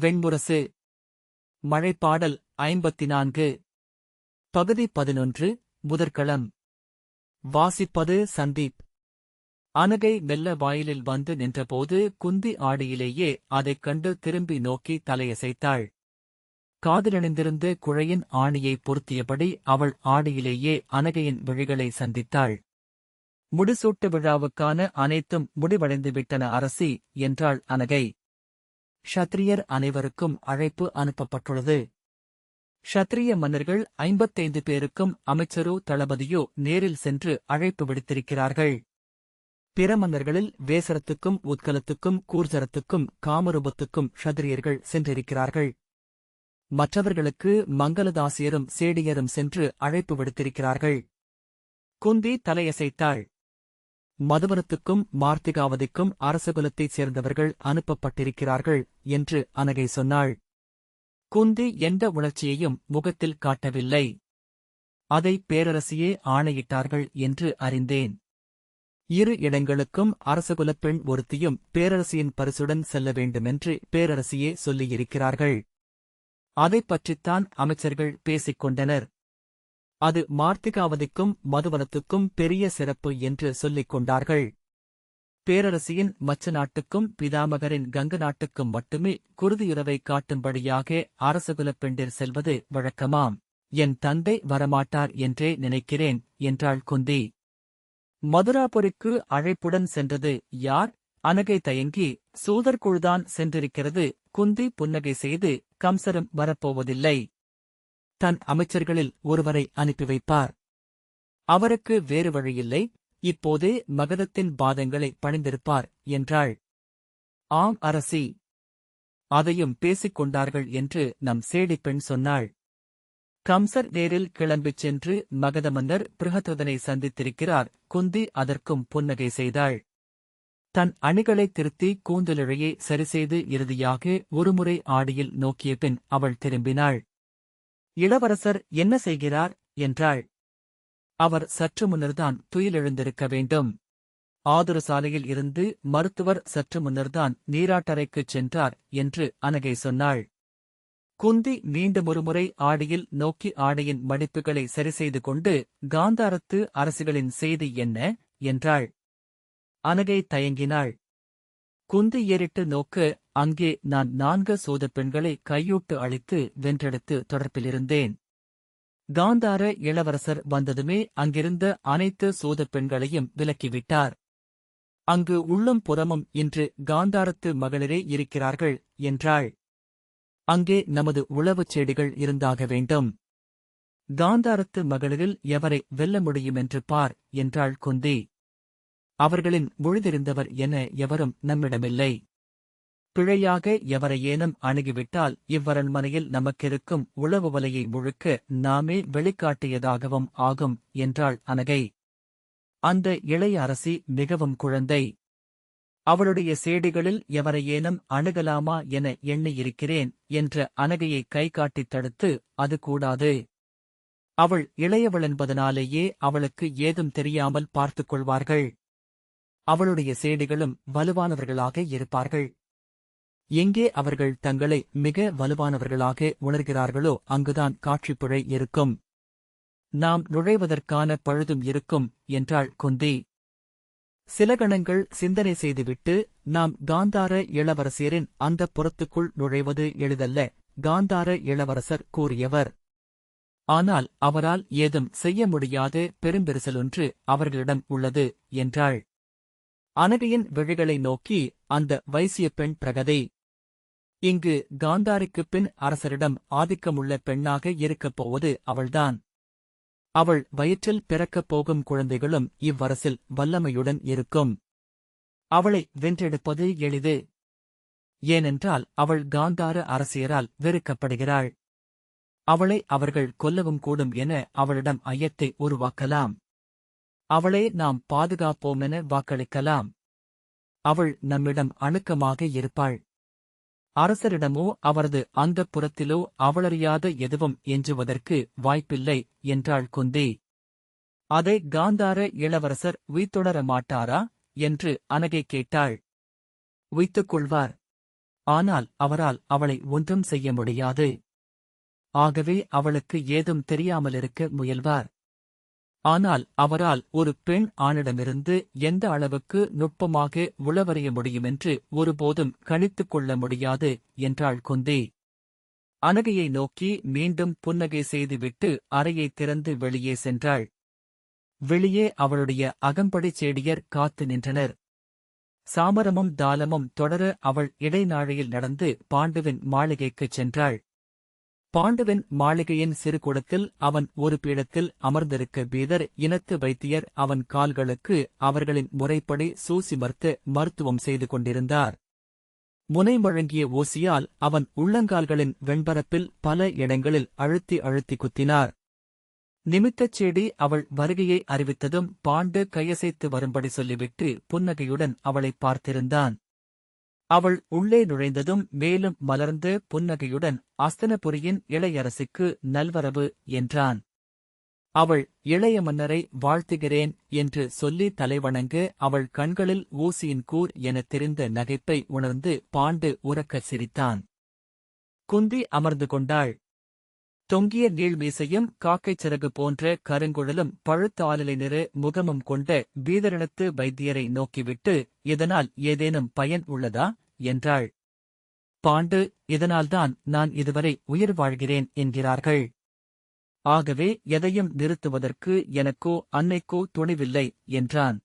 வெண்முரசு. மழைப்பாடல் ஐம்பத்தி நான்கு பகுதி பதினொன்று முதற்களம். வாசிப்பது சந்தீப். அனகை மெல்ல வாயிலில் வந்து நின்றபோது குந்தி ஆடியிலேயே அதைக் கண்டு திரும்பி நோக்கி தலையசைத்தாள். காதிலணிந்திருந்த குழையின் ஆணியை பொருத்தியபடி அவள் ஆடியிலேயே அனகையின் விழிகளை சந்தித்தாள். முடிசூட்டு விழாவுக்கான அனைத்தும் முடிவடைந்துவிட்டன அரசி என்றாள் அனகை ஷத்ரியர் அனைவருக்கும் அழைப்பு அனுப்பப்பட்டுள்ளது. ஷத்ரிய மன்னர்கள் ஐம்பத்தைந்து பேருக்கும் அமைச்சரோ தளபதியோ நேரில் சென்று அழைப்பு விடுத்திருக்கிறார்கள். பிற மன்னர்களில் வேசரத்துக்கும் உத்கலத்துக்கும் கூர்சரத்துக்கும் காமரூபத்துக்கும் ஷத்ரியர்கள் சென்றிருக்கிறார்கள். மற்றவர்களுக்கு மங்களதாசியரும் சேடியரும் சென்று அழைப்பு விடுத்திருக்கிறார்கள். குந்தி தலையசைத்தாள். மதுவனத்துக்கும் மார்த்திகாவதிக்கும் அரசகுலத்தைச் சேர்ந்தவர்கள் அனுப்பப்பட்டிருக்கிறார்கள் என்று அனகை சொன்னாள். குந்தி எந்த உணர்ச்சியையும் முகத்தில் காட்டவில்லை. அதை பேரரசியே ஆணையிட்டார்கள் என்று அறிந்தேன். இரு இடங்களுக்கும் அரசகுலப் பெண் ஒருத்தியும் பேரரசியின் பரிசுடன் செல்ல வேண்டுமென்று பேரரசியே சொல்லியிருக்கிறார்கள். அதைப் பற்றித்தான் அமைச்சர்கள் பேசிக் கொண்டனர் அது மார்த்திகாவதிக்கும் மதுவனத்துக்கும் பெரிய சிறப்பு என்று சொல்லிக் கொண்டார்கள். பேரரசியின் மச்ச நாட்டுக்கும் பிதாமகரின் கங்க நாட்டுக்கும் மட்டுமே குருதியுறவை காட்டும்படியாக அரசகுலப் பெண்டிர் செல்வது வழக்கமாம். என் தந்தை வரமாட்டார் என்றே நினைக்கிறேன் என்றாள் குந்தி. மதுராபுரிக்கு அழைப்புடன் சென்றது யார்? அனகை தயங்கி சூதர்குழுதான் சென்றிருக்கிறது குந்தி புன்னகை செய்து கம்சரும் வரப்போவதில்லை. தன் அமைச்சர்களில் ஒருவரை அனுப்பி வைப்பார். அவருக்கு வேறு வழியில்லை. இப்போதே மகதத்தின் பாதங்களை பணிந்திருப்பார் என்றாள். ஆம் அரசி. அதையும் பேசிக் கொண்டார்கள் என்று நம் சேடிப்பெண் சொன்னாள். கம்சர் நேரில் கிளம்பிச் சென்று மகத மன்னர் பிருகத்வதனை சந்தித்திருக்கிறார். குந்தி அதற்கும் புன்னகை செய்தாள். தன் அணிகளை திருத்தி கூந்தலிழையை சரிசெய்து இறுதியாக ஒருமுறை ஆடியில் நோக்கிய பின் அவள் திரும்பினாள். இளவரசர் என்ன செய்கிறார்? என்றாள். அவர் சற்று முன்னர்தான் துயிலெழுந்திருக்க வேண்டும். ஆதுர சாலையில் இருந்து மருத்துவர் சற்று முன்னர்தான் நீராட்டறைக்குச் சென்றார் என்று அனகை சொன்னாள். குந்தி மீண்டும் ஒருமுறை ஆடியில் நோக்கி ஆடையின் மடிப்புகளை சரிசெய்து கொண்டு காந்தாரத்து அரசுகளின் செய்தி என்ன என்றாள். அனகை தயங்கினாள். குந்தி ஏறிட்டு நோக்கு அங்கே நான் நான்கு சோதப் பெண்களை கையூட்டு அழித்து வென்றெடுத்து தொடர்பிலிருந்தேன். காந்தார இளவரசர் வந்ததுமே அங்கிருந்த அனைத்து சோதப் பெண்களையும் விலக்கிவிட்டார். அங்கு உள்ளும் புறமும் இன்று காந்தாரத்து மகளிரே இருக்கிறார்கள் என்றாள். அங்கே நமது உழவுச் செடிகள் இருந்தாக வேண்டும். காந்தாரத்து மகளிரில் எவரை வெல்ல முடியுமென்று பார் என்றாள் குந்தி. அவர்களின் முழுதிருந்தவர் என எவரும் நம்மிடமில்லை. பிழையாக எவரையேனும் அணுகிவிட்டால் இவ்வரண்மனையில் நமக்கிருக்கும் உளவு வலையை முழுக்க நாமே வெளிக்காட்டியதாகவும் ஆகும் என்றாள் அனகை. அந்த இளைய அரசி மிகவும் குழந்தை. அவளுடைய சேடிகளில் எவரையேனும் அணுகலாமா என எண்ணியிருக்கிறேன் என்ற அனகையை கை காட்டித் தடுத்து அது கூடாது. அவள் இளையவளென்பதனாலேயே அவளுக்கு ஏதும் தெரியாமல் பார்த்துக் கொள்வார்கள். அவளுடைய சேடிகளும் வலுவானவர்களாக இருப்பார்கள். எங்கே அவர்கள் தங்களை மிக வலுவானவர்களாக உணர்கிறார்களோ அங்குதான் காட்சிப்புழை இருக்கும். நாம் நுழைவதற்கான பழுதும் இருக்கும் என்றாள் குந்தி. சில கணங்கள் சிந்தனை செய்துவிட்டு நாம் காந்தார இளவரசியரின் அந்த புறத்துக்குள் நுழைவது எளிதல்ல காந்தார இளவரசர் கூறியவர். ஆனால் அவரால் ஏதும் செய்ய முடியாத பெரும்பெரிசலொன்று அவர்களிடம் உள்ளது என்றாள். அனகையின் விழிகளை நோக்கி அந்த வைசிய பெண் பிரகதை. இங்கு காந்தாரிக்குப் பின் அரசரிடம் ஆதிக்கமுள்ள பெண்ணாக இருக்கப் போவது அவள்தான். அவள் வயிற்றில் பிறக்கப் போகும் குழந்தைகளும் இவ்வரசில் வல்லமையுடன் இருக்கும். அவளை வென்றெடுப்பது எளிது. ஏனென்றால் அவள் காந்தார அரசியரால் வெறுக்கப்படுகிறாள். அவளை அவர்கள் கொல்லவும் கூடும் என அவளிடம் ஐயத்தை உருவாக்கலாம். அவளை நாம் பாதுகாப்போமென வாக்களிக்கலாம். அவள் நம்மிடம் அணுக்கமாக இருப்பாள். அரசரிடமோ அவரது அந்தப்புறத்திலோ அவளறியாத எதுவும் எஞ்சுவதற்கு வாய்ப்பில்லை என்றாள் குந்தி. அதை காந்தார இளவரசர் உய்த்தொடர மாட்டாரா? என்று அனகை கேட்டாள். உய்த்துக் கொள்வார். ஆனால் அவரால் அவளை ஒன்றும் செய்ய முடியாது. ஆகவே அவளுக்கு ஏதும் தெரியாமலிருக்க முயல்வார். ஆனால் அவரால் ஒரு பெண் ஆணிடமிருந்து எந்த அளவுக்கு நுட்பமாக உளவறிய முடியுமென்று ஒருபோதும் கணித்துக் கொள்ள முடியாது என்றாள் குந்தி. அனகையை நோக்கி மீண்டும் புன்னகை செய்துவிட்டு அறையை திறந்து வெளியே சென்றாள். வெளியே அவளுடைய அகம்படி செடியர் காத்து நின்றனர். சாமரமும் தாளமும் தொடர அவள் இடைநாழையில் நடந்து பாண்டுவின் மாளிகைக்குச் சென்றாள். பாண்டவன் மாளிகையின் சிறுகூடத்தில் அவன் ஒரு பீடத்தில் அமர்ந்திருக்க பீதர் இனத்து வைத்தியர் அவன் கால்களுக்கு அவர்களின் முறைப்படி சூசி மறுத்து மருத்துவம் செய்து கொண்டிருந்தார். முனை முழங்கிய ஓசியால் அவன் உள்ளங்கால்களின் வெண்பரப்பில் பல இடங்களில் அழுத்தி அழுத்தி குத்தினார். நிமித்தச் செடி அவள் வருகையை அறிவித்ததும் பாண்டு கையசைத்து வரும்படி சொல்லிவிட்டு புன்னகையுடன் அவளைப் பார்த்திருந்தான். அவள் உள்ளே நுழைந்ததும் மேலும் மலர்ந்து புன்னகையுடன் அஸ்தனபுரியின் இளையரசிக்கு நல்வரவு என்றான். அவள் இளைய மன்னரை வாழ்த்துகிறேன் என்று சொல்லி தலைவணங்க அவள் கண்களில் ஊசியின் கூர் எனத் தெரிந்த நகைப்பை உணர்ந்து பாண்டு உறக்கச் சிரித்தான். குந்தி அமர்ந்து கொண்டாள். தொங்கிய நீள்மீசையும் காக்கைச் சிறகு போன்ற கருங்குழலும் பழுத்த ஆலிலை நிற முகமும் கொண்ட பீதரினத்து வைத்தியரை நோக்கிவிட்டு இதனால் ஏதேனும் பயன் உள்ளதா? என்றாள். பாண்டு இதனால்தான் நான் இதுவரை உயிர் வாழ்கிறேன் என்கிறார்கள். ஆகவே எதையும் நிறுத்துவதற்கு எனக்கோ அன்னைக்கோ துணிவில்லை என்றான்.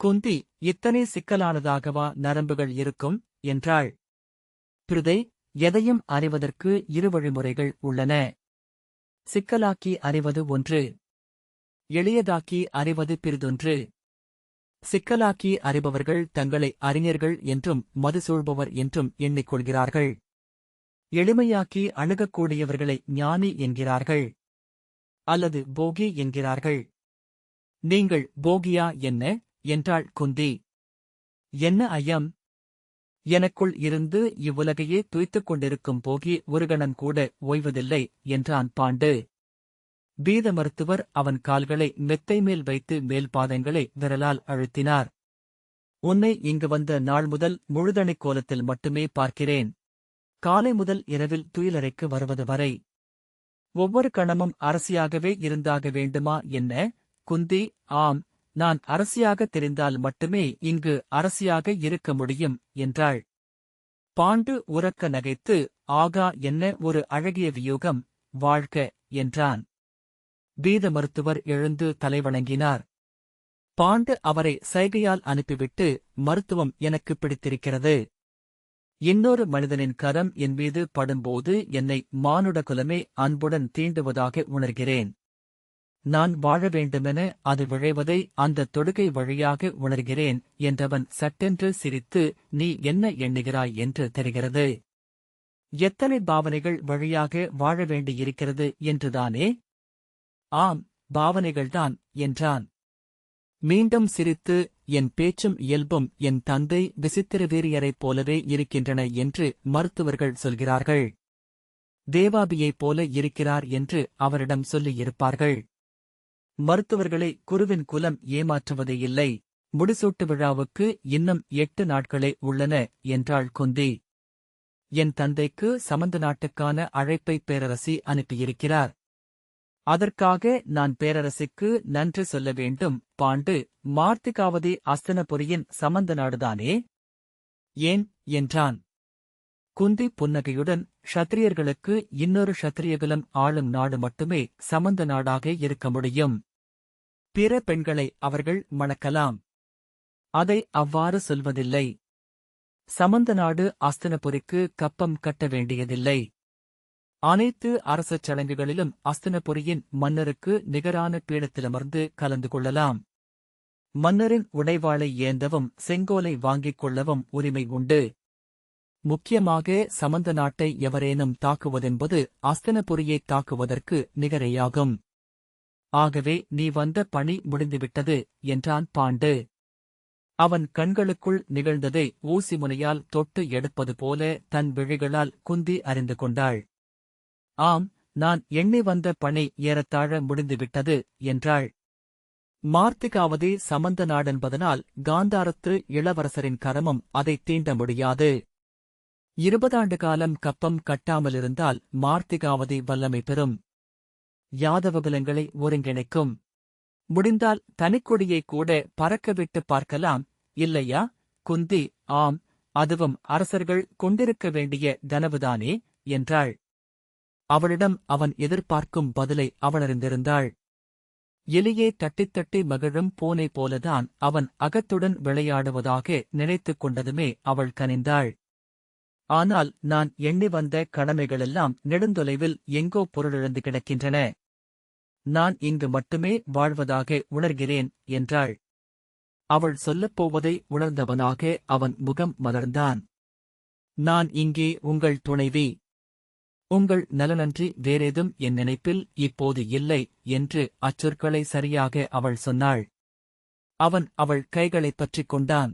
குந்தி இத்தனை சிக்கலானதாகவா நரம்புகள் இருக்கும்? என்றாள். பிருதை எதையும் அறிவதற்கு இரு வழிமுறைகள் உள்ளன. சிக்கலாக்கி அறிவது ஒன்று. எளியதாக்கி அறிவது பிறிதொன்று சிக்கலாக்கி அறிபவர்கள் தங்களை அறிஞர்கள் என்றும் மதுசூழ்பவர் என்றும் எண்ணிக்கொள்கிறார்கள். எளிமையாக்கி அணுகக்கூடியவர்களை ஞானி என்கிறார்கள். அல்லது போகி என்கிறார்கள். நீங்கள் போகியா என்ன? என்றாள் குந்தி. என்ன ஐயம்? எனக்குள் இருந்து இவ்வுலகையே துய்த்துக் கொண்டிருக்கும் போகி ஒரு கூட ஓய்வதில்லை என்றான் பாண்டு. வீத மருத்துவர் அவன் கால்களை மெத்தை மேல் வைத்து மேல் பாதங்களை விரலால் அழுத்தினார். உன்னை இங்கு வந்த நாள் முதல் முழுதணிக் கோலத்தில் மட்டுமே பார்க்கிறேன். காலை முதல் இரவில் துயிலறைக்கு வருவது வரை. ஒவ்வொரு கணமும் அரசியாகவே இருந்தாக வேண்டுமா என்ன? குந்தி ஆம் நான் அரசியாக தெரிந்தால் மட்டுமே இங்கு அரசியாக இருக்க முடியும் என்றாள். பாண்டு உறக்க நகைத்து ஆகா என்ன ஒரு அழகிய வியூகம் வாழ்க என்றான். வீத மருத்துவர் எழுந்து தலைவணங்கினார். பாண்டு அவரை சைகையால் அனுப்பிவிட்டு மருத்துவம் எனக்கு பிடித்திருக்கிறது. இன்னொரு மனிதனின் கரம் என் மீது படும்போது என்னை மானுட குலமே அன்புடன் தீண்டுவதாக உணர்கிறேன். நான் வாழ வேண்டுமென அது விழைவதை அந்த தொடுகை வழியாக உணர்கிறேன் என்றவன் சட்டென்று சிரித்து நீ என்ன எண்ணுகிறாய்? என்று தெரிகிறது. எத்தனை பாவனைகள் வழியாக வாழ வேண்டியிருக்கிறது என்றுதானே? ஆம் பாவனைகள்தான் என்றான். மீண்டும் சிரித்து என் பேச்சும் இயல்பும் என் தந்தை விசித்திரவீரியரைப் போலவே இருக்கின்றன என்று மருத்துவர்கள் சொல்கிறார்கள். தேவாபியைப் போல இருக்கிறார் என்று அவரிடம் சொல்லியிருப்பார்கள். மருத்துவர்களை குருவின் குலம் ஏமாற்றுவதே இல்லை. முடிசூட்டு விழாவுக்கு இன்னும் எட்டு நாட்களே உள்ளன என்றாள் குந்தி. என் தந்தைக்கு சமந்த நாட்டுக்கான அழைப்பை பேரரசி அனுப்பியிருக்கிறார். அதற்காக நான் பேரரசிக்கு நன்றி சொல்ல வேண்டும் பாண்டு. மார்த்திகாவதி அஸ்தனபுரியின் சமந்த நாடுதானே? ஏன் என்றான். குந்தி புன்னகையுடன் ஷத்திரியர்களுக்கு இன்னொரு ஷத்திரியகுலம் ஆளும் நாடு மட்டுமே சமந்த நாடாக இருக்க முடியும். பிற பெண்களை அவர்கள் மணக்கலாம். அதை அவ்வாறு சொல்வதில்லை. சமந்த நாடு அஸ்தனபுரிக்கு கப்பம் கட்ட வேண்டியதில்லை. அனைத்து அரசச் சடங்குகளிலும் அஸ்தனபுரியின் மன்னருக்கு நிகரான பீடத்திலமர்ந்து கலந்து கொள்ளலாம். மன்னரின் உடைவாளை ஏந்தவும் செங்கோலை வாங்கிக் கொள்ளவும் உரிமை உண்டு. முக்கியமாக சமந்த நாட்டை எவரேனும் தாக்குவதென்பது அஸ்தனபுரியைத் தாக்குவதற்கு நிகரேயாகும். ஆகவே நீ வந்த பணி முடிந்துவிட்டது என்றான் பாண்டு. அவன் கண்களுக்குள் நிகழ்ந்ததை ஊசி முனையால் தொட்டு எடுப்பது போல தன் விழிகளால் குந்தி அறிந்து கொண்டாள். ஆம் நான் எண்ணி வந்த பணி ஏறத்தாழ முடிந்துவிட்டது என்றாள். மார்த்திகாவதி சமந்த நாடென்பதனால் காந்தாரத்து இளவரசரின் கரமும் அதைத் தீண்ட முடியாது. இருபதாண்டு காலம் கப்பம் கட்டாமலிருந்தால் மார்த்திகாவதி வல்லமை பெறும். யாதவகுலங்களை ஒருங்கிணைக்கும். முடிந்தால் தனிக்கொடியை கூட பறக்கவிட்டு பார்க்கலாம் இல்லையா? குந்தி ஆம் அதுவும் அரசர்கள் கொண்டிருக்க வேண்டிய கனவுதானே என்றாள். அவளிடம் அவன் எதிர்பார்க்கும் பதிலை அவளறிந்திருந்தாள். எலியே தட்டித் தட்டி மகிழும் பூனை போலதான் அவன் அகத்துடன் விளையாடுவதாக நினைத்துக் கொண்டதுமே அவள் கனிந்தாள். ஆனால் நான் எண்ணி வந்த கடமைகளெல்லாம் நெடுந்தொலைவில் எங்கோ பொருளிழந்து கிடக்கின்றன. நான் இங்கு மட்டுமே வாழ்வதாக உணர்கிறேன் என்றாள். அவள் சொல்லப்போவதை உணர்ந்தவனாக அவன் முகம் மலர்ந்தான். நான் இங்கே உங்கள் துணைவி. உங்கள் நலனன்றி வேறேதும் என் நினைப்பில் இப்போது இல்லை என்று அச்சொற்களை சரியாக அவள் சொன்னாள். அவன் அவள் கைகளைப் பற்றிக் கொண்டான்.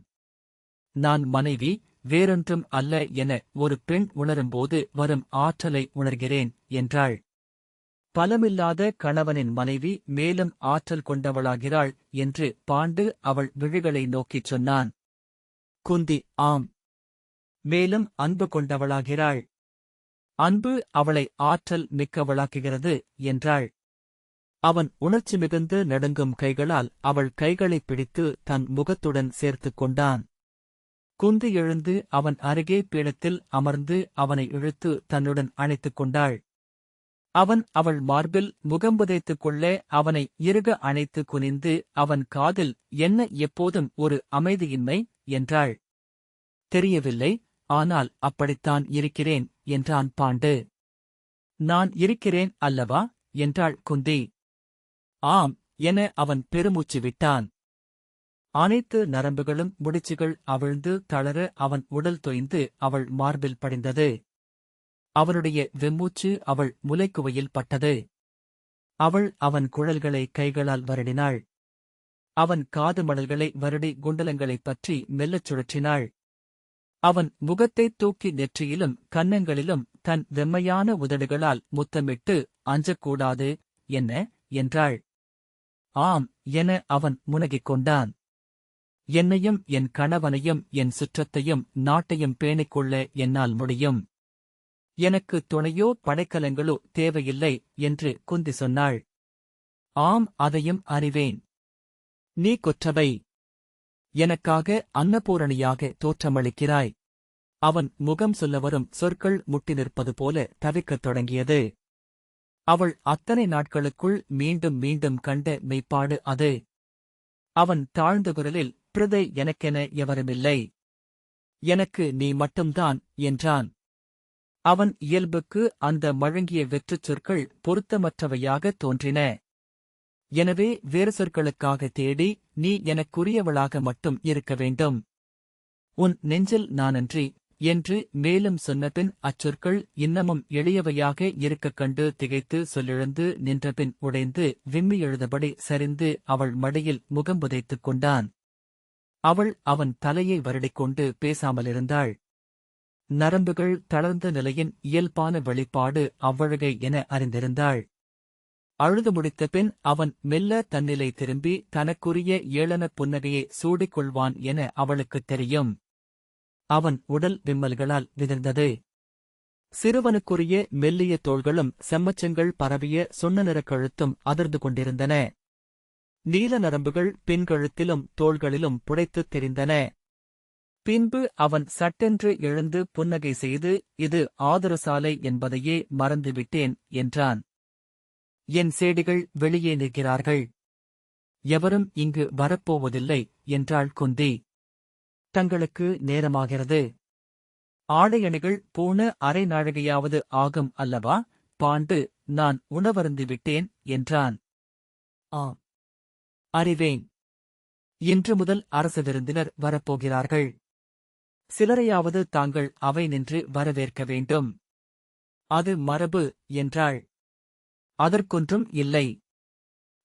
நான் மனைவி வேறொன்றும் அல்ல என ஒரு பெண் உணரும்போது வரும் ஆற்றலை உணர்கிறேன் என்றாள். பலமில்லாத கணவனின் மனைவி மேலும் ஆற்றல் கொண்டவளாகிறாள் என்று பாண்டு அவள் விழிகளை நோக்கிச் சொன்னான். குந்தி ஆம். மேலும் அன்பு கொண்டவளாகிறாள். அன்பு அவளை ஆற்றல் மிக்கவளாக்குகிறது என்றாள். அவன் உணர்ச்சி மிகுந்து நடுங்கும் கைகளால் அவள் கைகளைப் பிடித்து தன் முகத்துடன் சேர்த்துக் கொண்டான். குந்தி எழுந்து அவன் அருகே பீடத்தில் அமர்ந்து அவனை இழுத்து தன்னுடன் அணைத்துக் கொண்டாள். அவன் அவள் மார்பில் முகம் புதைத்துக் கொள்ள அவனை இறுக அணைத்து குனிந்து அவன் காதில் என்ன எப்போதும் ஒரு அமைதியின்மை என்றாள். தெரியவில்லை ஆனால் அப்படித்தான் இருக்கிறேன் என்றான் பாண்டு. நான் இருக்கிறேன் அல்லவா? என்றாள் குந்தி. ஆம் என அவன் பெருமூச்சு விட்டான். அனைத்து நரம்புகளும் முடிச்சுகள் அவிழ்ந்து தளர அவன் உடல் தொய்ந்து அவள் மார்பில் படிந்தது. அவனுடைய வெம்மூச்சு அவள் முலைக்குவையில் பட்டது. அவள் அவன் குழல்களை கைகளால் வருடினாள். அவன் காது மடல்களை வருடி குண்டலங்களைப் பற்றி மெல்லச் சுழற்றினாள். அவன் முகத்தைத் தூக்கி நெற்றியிலும் கன்னங்களிலும் தன் வெம்மையான உதடுகளால் முத்தமிட்டு அஞ்சக்கூடாது என்ன? என்றாள். ஆம் என அவன் முனகிக் கொண்டான். என்னையும் என் கணவனையும் என் சுற்றத்தையும் நாட்டையும் பேணிக்கொள்ள என்னால் முடியும். எனக்கு துணையோ படைக்கலங்களோ தேவையில்லை என்று குந்தி சொன்னாள். ஆம் அதையும் அறிவேன். நீ கொற்றவை. எனக்காக அன்னபூரணியாக தோற்றமளிக்கிறாய். அவன் முகம் சொல்ல வரும் சொற்கள் முட்டி நிற்பது போல தவிக்கத் தொடங்கியது. அவள் அத்தனை நாட்களுக்குள் மீண்டும் மீண்டும் கண்ட மெய்ப்பாடு அது. அவன் தாழ்ந்த குரலில் பிரதை எனக்கென எவருமில்லை. எனக்கு நீ மட்டும்தான் என்றான். அவன் இயல்புக்கு அந்த மழங்கிய வெற்றுச் சொற்கள் பொருத்தமற்றவையாக தோன்றின. எனவே வேறு சொற்களுக்காக தேடி நீ எனக்குரியவளாக மட்டும் இருக்க வேண்டும். உன் நெஞ்சில் நானன்றி என்று மேலும் சொன்னபின் அச்சொற்கள் இன்னமும் எளியவையாக இருக்கக் கண்டு திகைத்து சொல்லிழந்து நின்றபின் உடைந்து விம்மி எழுதபடி சரிந்து அவள் மடியில் முகம் புதைத்துக் கொண்டான். அவள் அவன் தலையை வருடிக்கொண்டு பேசாமலிருந்தாள். நரம்புகள் தளர்ந்த நிலையின் இயல்பான வெளிப்பாடு அவ்வழகை என அறிந்திருந்தாள். அழுது முடித்த பின் அவன் மெல்ல தன்னிலை திரும்பி தனக்குரிய ஏளனப் புன்னகையை சூடிக்கொள்வான் என அவளுக்குத் தெரியும். அவன் உடல் விம்மல்களால் விதிர்ந்தது. சிறுவனுக்குரிய மெல்லிய தோள்களும் செம்மச்சங்கள் பரவிய சொன்ன நிறக் கழுத்தும் அதிர்ந்து கொண்டிருந்தன. நீல நரம்புகள் பின்கழுத்திலும் தோள்களிலும் புடைத்துத் தெரிந்தன. பின்பு அவன் சட்டென்று எழுந்து புன்னகை செய்து இது ஆதரசாலை என்பதையே மறந்துவிட்டேன் என்றான். என் சேடிகள் வெளியே நிற்கிறார்கள். எவரும் இங்கு வரப்போவதில்லை என்றாள் குந்தி. தங்களுக்கு நேரமாகிறது. ஆடையணிகள் பூண அரை நாழிகையாவது ஆகும் அல்லவா? பாண்டு நான் உணவருந்து விட்டேன் என்றான். ஆம். அறிவேன். இன்று முதல் அரசு விருந்தினர் வரப்போகிறார்கள். சிலரையாவது தாங்கள் அவை நின்று வரவேற்க வேண்டும். அது மரபு என்றாள். அதற்கொன்றும் இல்லை.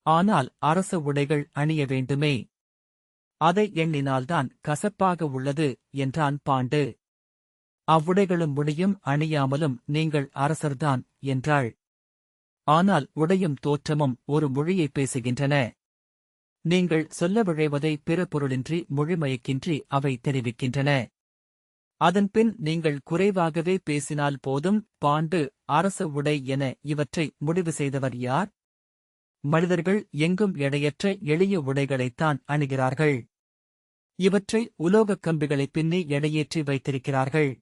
ஆனால் அரச உடைகள் அணிய வேண்டுமே. அதை எண்ணினால்தான் கசப்பாக உள்ளது என்றான் பாண்டு. அவ்வுடைகளும் முடியும் அணியாமலும் நீங்கள் அரசர்தான் என்றாள். ஆனால் உடையும் தோற்றமும் ஒரு மொழியைப் பேசுகின்றன. நீங்கள் சொல்ல விழைவதை பிற பொருளின்றி மொழிமயக்கின்றி அவை தெரிவிக்கின்றன. அதன்பின் நீங்கள் குறைவாகவே பேசினால் போதும் பாண்டு அரச உடை என இவற்றை முடிவு செய்தவர் யார்? மனிதர்கள் எங்கும் எடையற்ற எளிய உடைகளைத்தான் அணுகிறார்கள். இவற்றை உலோகக் கம்பிகளை பின்னி எடையேற்றி வைத்திருக்கிறார்கள்.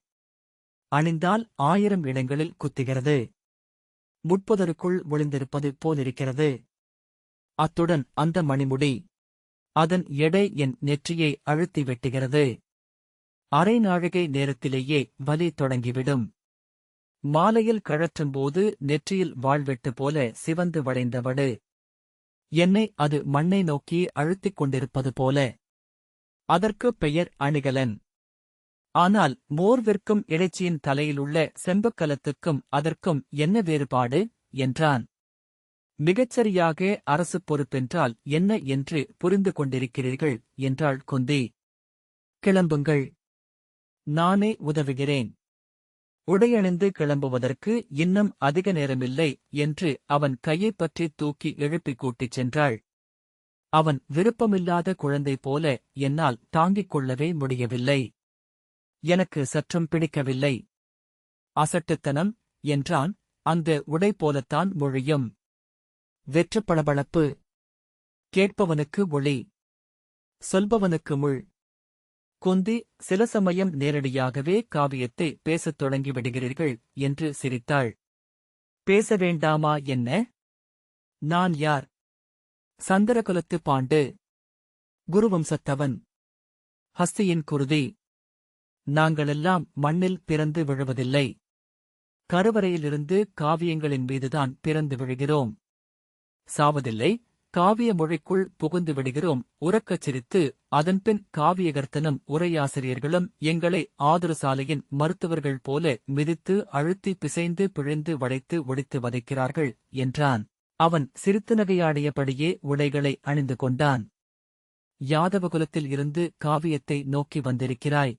அணிந்தால் ஆயிரம் இடங்களில் குத்துகிறது. முட்புதருக்குள் ஒளிந்திருப்பது போலிருக்கிறது. அத்துடன் அந்த மணிமுடி அதன் எடை என் நெற்றியை அழுத்தி வெட்டுகிறது. அரை நாழிகை நேரத்திலேயே வலி தொடங்கிவிடும். மாலையில் கழற்றும்போது நெற்றியில் வாழ்வெட்டு போல சிவந்து வளைந்தவடு என்னை அது மண்ணை நோக்கி அழுத்திக் கொண்டிருப்பது போல. அதற்கு பெயர் அணிகலன். ஆனால் மோர்விற்கும் இடைச்சியின் தலையிலுள்ள செம்புக்கலத்துக்கும் அதற்கும் என்ன வேறுபாடு? என்றான். மிகச்சரியாக அரசு பொறுப்பென்றால் என்ன என்று புரிந்து கொண்டிருக்கிறீர்கள் என்றாள் குந்தி. கிளம்புங்கள். நானே உதவுகிறேன். உடையணிந்து கிளம்புவதற்கு இன்னும் அதிக நேரமில்லை என்று அவன் கையைப் பற்றி தூக்கி எழுப்பிக் கூட்டிச் சென்றாள். அவன் விருப்பமில்லாத குழந்தை போல என்னால் தாங்கிக் கொள்ளவே முடியவில்லை. எனக்கு சற்றும் பிடிக்கவில்லை. அசட்டுத்தனம் என்றான். அந்த உடை போலத்தான் மொழியும். வெற்று பளபளப்பு கேட்பவனுக்கு ஒளி. சொல்பவனுக்கு முள். குந்தி சில சமயம் நேரடியாகவே காவியத்தை பேசத் தொடங்கிவிடுகிறீர்கள் என்று சிரித்தாள். பேச வேண்டாமா என்ன? நான் யார்? சந்திரகுலத்து பாண்டு. குருவம்சத்தவன். ஹஸ்தியின் குருதி. நாங்களெல்லாம் மண்ணில் பிறந்து விழுவதில்லை. கருவறையிலிருந்து காவியங்களின் மீதுதான் பிறந்து விழுகிறோம். சாவதில்லை. காவிய மொழிக்குள் புகுந்து விடுகிறோம். உறக்கச் சிரித்து அதன்பின் காவியகர்த்தனும் உரையாசிரியர்களும் எங்களை ஆதுரசாலையின் மருத்துவர்கள் போல மிதித்து அழுத்தி பிசைந்து பிழைந்து வளைத்து ஒடித்து வதைக்கிறார்கள் என்றான். அவன் சிரித்து நகையாடியபடியே உடைகளை அணிந்து கொண்டான். யாதவகுலத்தில் இருந்து காவியத்தை நோக்கி வந்திருக்கிறாய்.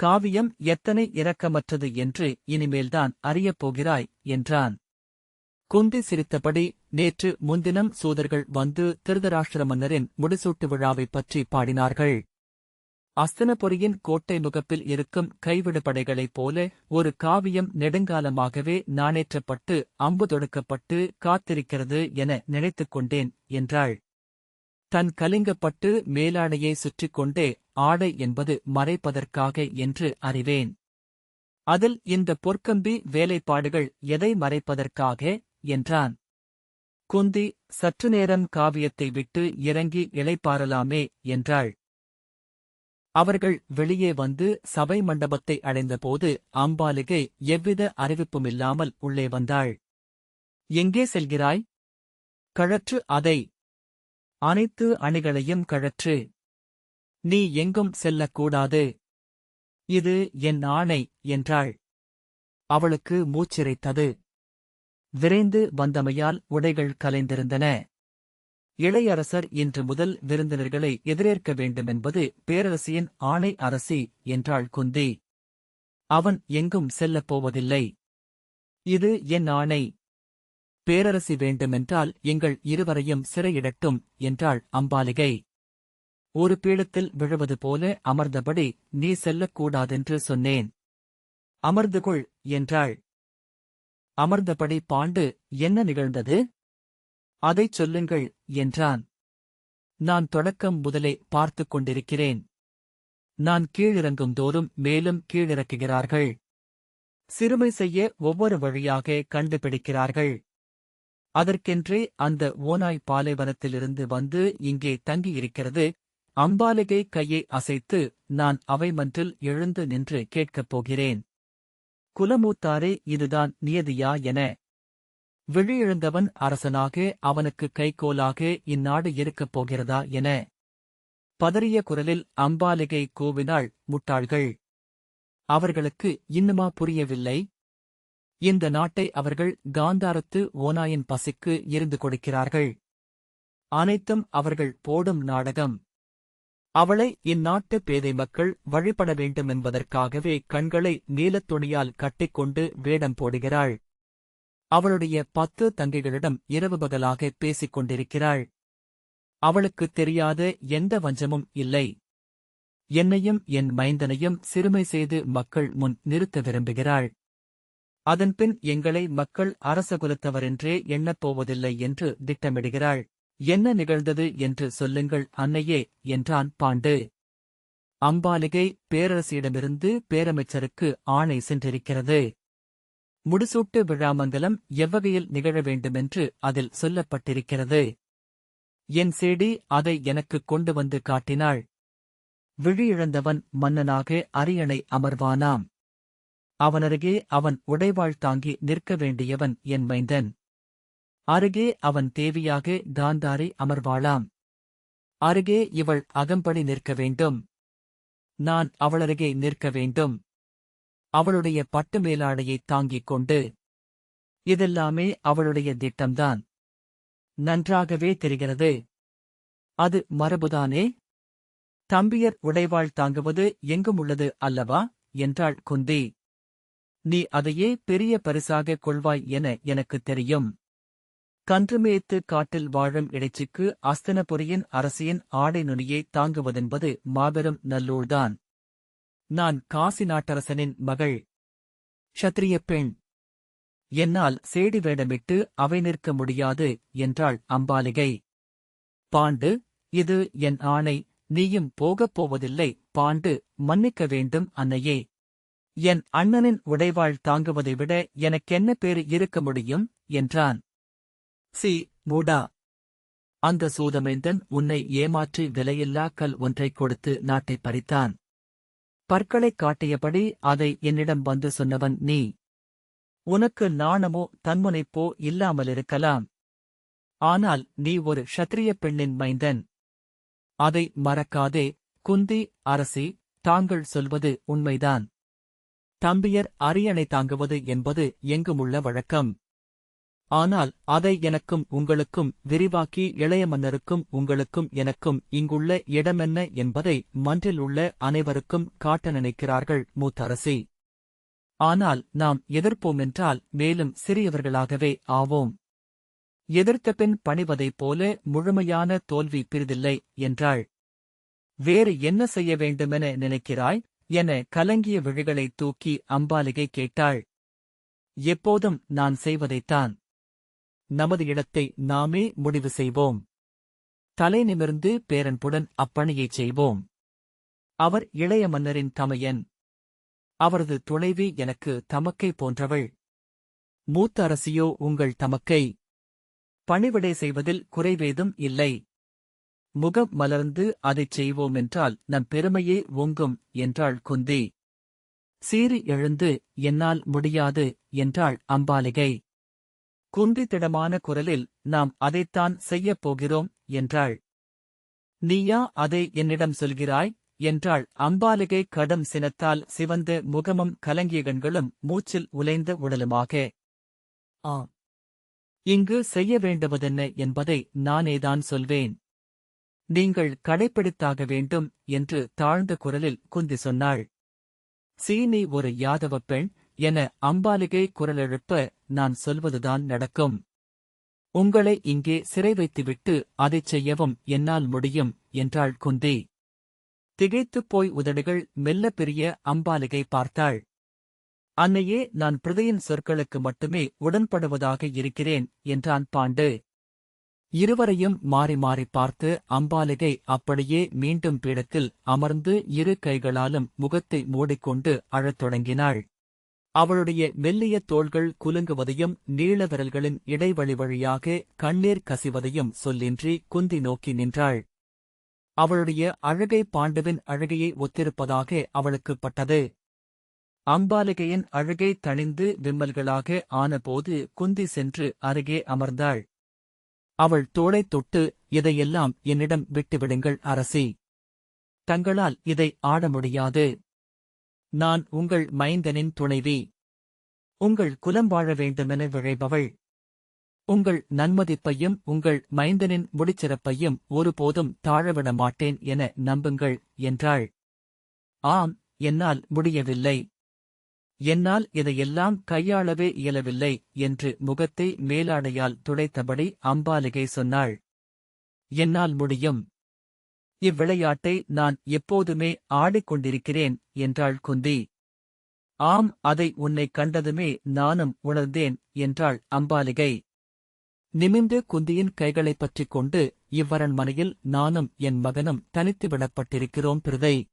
காவியம் எத்தனை இரக்கமற்றது என்று இனிமேல்தான் அறியப் போகிறாய் என்றான். குந்தி சிரித்தபடி நேற்று முன்தினம் சூதர்கள் வந்து திருதராஷ்டிர மன்னரின் முடிசூட்டு விழாவைப் பற்றி பாடினார்கள். அஸ்தனபுரியின் கோட்டை முகப்பில் இருக்கும் கைவிடு படைகளைப் போல ஒரு காவியம் நெடுங்காலமாகவே நாணேற்றப்பட்டு அம்பு தொடுக்கப்பட்டு காத்திருக்கிறது என நினைத்துக் கொண்டேன் என்றாள். தன் கலிங்கப்பட்டு மேலாடையை சுற்றிக் கொண்டே ஆடை என்பது மறைப்பதற்காக என்று அறிவேன். அதில் இந்த பொற்கம்பி வேலைப்பாடுகள் எதை மறைப்பதற்காக என்றான். குந்தி சற்று நேரம் காவியத்தை விட்டு இறங்கி இளைப்பாறலாமே என்றாள். அவர்கள் வெளியே வந்து சபை மண்டபத்தை அடைந்தபோது அம்பாலிகை எவ்வித அறிவிப்புமில்லாமல் உள்ளே வந்தாள். எங்கே செல்கிறாய்? கழற்று அதை. அனைத்து அணிகளையும் கழற்று. நீ எங்கும் செல்லக்கூடாது. இது என் ஆணை என்றாள். அவளுக்கு மூச்சிறைத்தது விரைந்து வந்தமையால் உடைகள் கலைந்திருந்தன. இளையரசர் இன்று முதல் விருந்தினர்களை எதிரேற்க வேண்டுமென்பது பேரரசியின் ஆணை அரசி என்றாள் குந்தி. அவன் எங்கும் செல்லப் போவதில்லை. இது என் ஆணை. பேரரசி வேண்டுமென்றால் எங்கள் இருவரையும் சிறையிடட்டும் என்றாள் அம்பாலிகை. ஒரு பீடத்தில் விழுவது போல அமர்ந்தபடி நீ செல்லக்கூடாதென்று சொன்னேன். அமர்ந்து கொள் என்றாள். அமர்ந்தபடி பாண்டு என்ன நிகழ்ந்தது? அதைச் சொல்லுங்கள் என்றான். நான் தொடக்கம் முதலே பார்த்துக் கொண்டிருக்கிறேன். நான் கீழிறங்கும் தோறும் மேலும் கீழிறக்குகிறார்கள். சிறுமை செய்ய ஒவ்வொரு வழியாக கண்டுபிடிக்கிறார்கள். அதற்கென்றே அந்த ஓனாய் பாலைவனத்திலிருந்து வந்து இங்கே தங்கியிருக்கிறது. அம்பாலிகை கையை அசைத்து நான் அவை மன்றில் எழுந்து நின்று கேட்கப் போகிறேன். குலமூத்தாரே இதுதான் நியதியா என. விழியெழுந்தவன் அரசனாக அவனுக்கு கைகோலாக இந்நாடு இருக்கப் போகிறதா என. பதறிய குரலில் அம்பாலிகை கூவினாள் முட்டாள்கள். அவர்களுக்கு இன்னுமா புரியவில்லை? இந்த நாட்டை அவர்கள் காந்தாரத்து ஓனாயின் பசிக்கு இருந்து கொடுக்கிறார்கள். அனைத்தும் அவர்கள் போடும் நாடகம். அவளை இந்நாட்டு பேதை மக்கள் வழிபட வேண்டுமென்பதற்காகவே கண்களை நீலத் துணியால் கட்டிக்கொண்டு வேடம் போடுகிறாள். அவளுடைய பத்து தங்கைகளிடம் இரவு பகலாக பேசிக் கொண்டிருக்கிறாள். அவளுக்குத் தெரியாத எந்த வஞ்சமும் இல்லை. என்னையும் என் மைந்தனையும் சிறுமை செய்து மக்கள் முன் நிறுத்த விரும்புகிறாள். அதன்பின் எங்களை மக்கள் அரச குலத்தவரென்றே எண்ணப்போவதில்லை என்று திட்டமிடுகிறாள். என்ன நிகழ்ந்தது என்று சொல்லுங்கள் அன்னையே என்றான் பாண்டு. அம்பாலிகை பேரரசியிடமிருந்து பேரமைச்சருக்கு ஆணை சென்றிருக்கிறது. முடிசூட்டு விழாமங்கலம் எவ்வகையில் நிகழ வேண்டுமென்று அதில் சொல்லப்பட்டிருக்கிறது. என் சேடி அதை எனக்குக் கொண்டு வந்து காட்டினாள். விழியிழந்தவன் மன்னனாக அரியணை அமர்வானாம். அவனருகே அவன் உடைவாள் தாங்கி நிற்க வேண்டியவன் என் மைந்தன். அருகே அவன் தேவியாக காந்தாரி அமர்வாளாம். அருகே இவள் அகம்படி நிற்க வேண்டும். நான் அவளருகே நிற்க வேண்டும். அவளுடைய பட்டு மேலாடையைத் தாங்கிக் கொண்டு. இதெல்லாமே அவளுடைய திட்டம்தான். நன்றாகவே தெரிகிறது. அது மரபுதானே? தம்பியர் உடைவாள் தாங்குவது எங்கும் உள்ளது அல்லவா? என்றாள் குந்தி. நீ அதையே பெரிய பரிசாக கொள்வாய் என எனக்குத் தெரியும். கன்றுமேய்த்து காட்டில் வாழும் இடைச்சிக்கு அஸ்தனபுரியின் அரசியின் ஆடை நுனியை தாங்குவதென்பது மாபெரும் நல்லூழ்தான். நான் காசி நாட்டரசனின் மகள். ஷத்திரிய பெண். என்னால் சேடி வேடமிட்டு அவை நிற்க முடியாது என்றாள் அம்பாலிகை. பாண்டு இது என் ஆணை நீயும் போகப் போவதில்லை பாண்டு மன்னிக்க வேண்டும் அன்னையே. என் அண்ணனின் உடைவாள் தாங்குவதை விட எனக்கென்ன பேறு இருக்க முடியும்? என்றான். சி மூடா. அந்த சூதமைந்தன் உன்னை ஏமாற்றி விலையில்லா கல் ஒன்றைக் கொடுத்து நாட்டைப் பறித்தான். பற்களைக் காட்டியபடி அதை என்னிடம் வந்து சொன்னவன் நீ. உனக்கு நாணமோ தன்முனைப்போ இல்லாமலிருக்கலாம். ஆனால் நீ ஒரு ஷத்திரிய பெண்ணின் மைந்தன். அதை மறக்காதே குந்தி அரசி தாங்கள் சொல்வது உண்மைதான். தம்பியர் அரியணை தாங்குவது என்பது எங்குமுள்ள வழக்கம். ஆனால் அதை எனக்கும் உங்களுக்கும் விரிவாக்கி இளைய மன்னருக்கும் உங்களுக்கும் எனக்கும் இங்குள்ள இடமென்ன என்பதை மன்றில் உள்ள அனைவருக்கும் காட்ட நினைக்கிறார்கள் மூத்தரசி. ஆனால் நாம் எதிர்ப்போமென்றால் மேலும் சிறியவர்களாகவே ஆவோம். எதிர்த்த பின் பணிவதைப் போல முழுமையான தோல்வி பிரிதில்லை என்றாள். வேறு என்ன செய்ய வேண்டுமென நினைக்கிறாய்? என கலங்கிய விழிகளைத் தூக்கி அம்பாலிகை கேட்டாள். எப்போதும் நான் செய்வதைத்தான். நமது இடத்தை நாமே முடிவு செய்வோம். தலை நிமிர்ந்து பேரன்புடன் அப்பணியைச் செய்வோம். அவர் இளைய மன்னரின் தமையன். அவரது துணைவி எனக்கு தமக்கை போன்றவள். மூத்த அரசியோ உங்கள் தமக்கை. பணிவிடை செய்வதில் குறைவேதும் இல்லை. முகம் மலர்ந்து அதைச் செய்வோமென்றால் நம் பெருமையே ஓங்கும் என்றாள் குந்தி. சீறி எழுந்து என்னால் முடியாது என்றாள் அம்பாலிகை குந்தி திடமான குரலில் நாம் அதைத்தான் செய்யப் போகிறோம் என்றாள். நீயா அதை என்னிடம் சொல்கிறாய்? என்றாள் அம்பாலிகை கடும் சினத்தால் சிவந்த முகமும் கலங்கிய கண்களும் மூச்சில் உலைந்த உடலுமாக. ஆ இங்கு செய்ய வேண்டுவதென்ன என்பதை நானேதான் சொல்வேன். நீங்கள் கடைப்பிடித்தாக வேண்டும் என்று தாழ்ந்த குரலில் குந்தி சொன்னாள். சீனி ஒரு யாதவ பெண் என அம்பாலிகை குரலெழுப்ப நான் சொல்வதுதான் நடக்கும். உங்களை இங்கே சிறை வைத்துவிட்டு அதைச் செய்யவும் என்னால் முடியும் என்றாள் குந்தி. திகைத்துப் போய் உதடுகள் மெல்ல பெரிய அம்பாலிகை பார்த்தாள். அன்னையே நான் பிரதையின் சொற்களுக்கு மட்டுமே உடன்படுவதாக இருக்கிறேன் என்றான் பாண்டு. இருவரையும் மாறி மாறி பார்த்து அம்பாலிகை அப்படியே மீண்டும் பீடத்தில் அமர்ந்து இரு கைகளாலும் முகத்தை மூடிக்கொண்டு அழத் தொடங்கினாள். அவளுடைய மெல்லிய தோள்கள் குலுங்குவதையும் நீள விரல்களின் இடைவழி வழியாக கண்ணீர் கசிவதையும் சொல்லின்றி குந்தி நோக்கி நின்றாள். அவளுடைய அழகை பாண்டுவின் அழகையை ஒத்திருப்பதாக அவளுக்குப் பட்டது. அம்பாலிகையின் அழகை தணிந்து விம்மல்களாக ஆனபோது குந்தி சென்று அருகே அமர்ந்தாள். அவள் தோளைத் தொட்டு இதையெல்லாம் என்னிடம் விட்டுவிடுங்கள் அரசி. தங்களால் இதை ஆட முடியாது. நான் உங்கள் மைந்தனின் துணைவி. உங்கள் குலம் வாழ வேண்டுமென விழைபவள். உங்கள் நன்மதிப்பையும் உங்கள் மைந்தனின் முடிச்சிறப்பையும் ஒருபோதும் தாழவிட மாட்டேன் என நம்புங்கள் என்றாள். ஆம் என்னால் முடியவில்லை. என்னால் இதையெல்லாம் கையாளவே இயலவில்லை என்று முகத்தை மேலாடையால் துடைத்தபடி அம்பாலிகை சொன்னாள். என்னால் முடியும். இவ்விளையாட்டை நான் எப்போதுமே ஆடிக்கொண்டிருக்கிறேன் என்றாள் குந்தி. ஆம் அதை உன்னை கண்டதுமே நானும் உணர்ந்தேன் என்றாள் அம்பாலிகை. நிமிந்து குந்தியின் கைகளைப் பற்றிக் கொண்டு இவ்வரண்மனையில் நானும் என் மகனும் தனித்து விடப்பட்டிருக்கிறோம் பிரதை.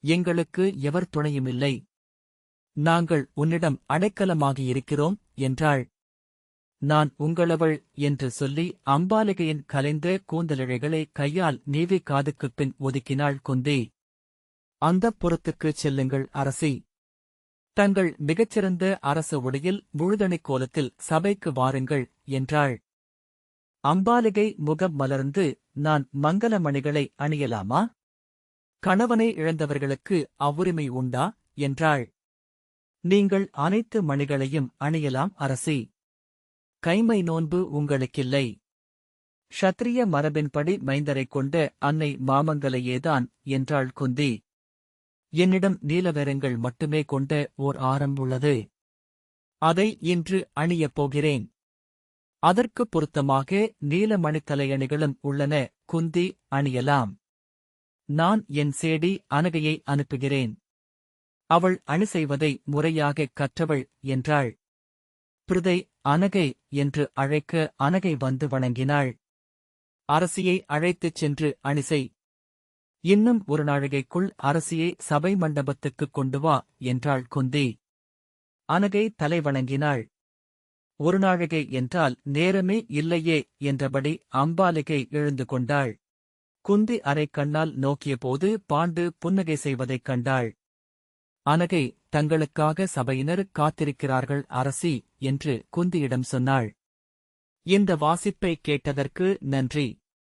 எங்களுக்கு எவர் துணையுமில்லை. நாங்கள் உன்னிடம் அடைக்கலமாகியிருக்கிறோம் என்றாள். நான் உங்களவள் என்று சொல்லி அம்பாலிகையின் கலைந்த கூந்தலிழைகளை கையால் நீவி காதுக்குப் பின் ஒதுக்கினாள் குந்தி. அந்தப் புறத்துக்குச் செல்லுங்கள் அரசி. தங்கள் மிகச்சிறந்த அரச உடையில் முழுதணிக் கோலத்தில் சபைக்கு வாருங்கள் என்றாள். அம்பாலிகை முகம் மலர்ந்து நான் மங்களமணிகளை அணியலாமா? கணவனை இழந்தவர்களுக்கு அவ்வுரிமை உண்டா? என்றாள். நீங்கள் அனைத்து மணிகளையும் அணியலாம் அரசி. கைமை நோன்பு உங்களுக்கில்லை. ஷத்ரிய மரபின்படி மைந்தரைக் கொண்ட அன்னை மாமங்கலையேதான் என்றாள் குந்தி. என்னிடம் நீலவரங்கள் மட்டுமே கொண்ட ஓர் ஆரம் உள்ளது. அதை இன்று அணியப் போகிறேன். அதற்கு பொருத்தமாக நீலமணித்தலையணிகளும் உள்ளன குந்தி அணியலாம். நான் என் சேடி அனகையை அனுப்புகிறேன். அவள் அணி செய்வதை முறையாகக் கற்றவள் என்றாள். பிருதை அனகை என்று அழைக்க அனகை வந்து வணங்கினாள். அரசியை அழைத்துச் சென்று அணிசை. இன்னும் ஒரு நாழிகைக்குள் அரசியை சபை மண்டபத்துக்குக் கொண்டு வா என்றாள் குந்தி. அனகை தலை வணங்கினாள். ஒரு நாழிகை என்றால் நேரமே இல்லையே என்றபடி அம்பாலிகை எழுந்து கொண்டாள். குந்தி அரை கண்ணால் நோக்கியபோது பாண்டு புன்னகை செய்வதைக் கண்டாள். அனகை தங்களுக்காக சபையினர் காத்திருக்கிறார்கள் அரசி என்று குந்தியிடம் சொன்னாள். இந்த வாசிப்பை கேட்டதற்கு நன்றி.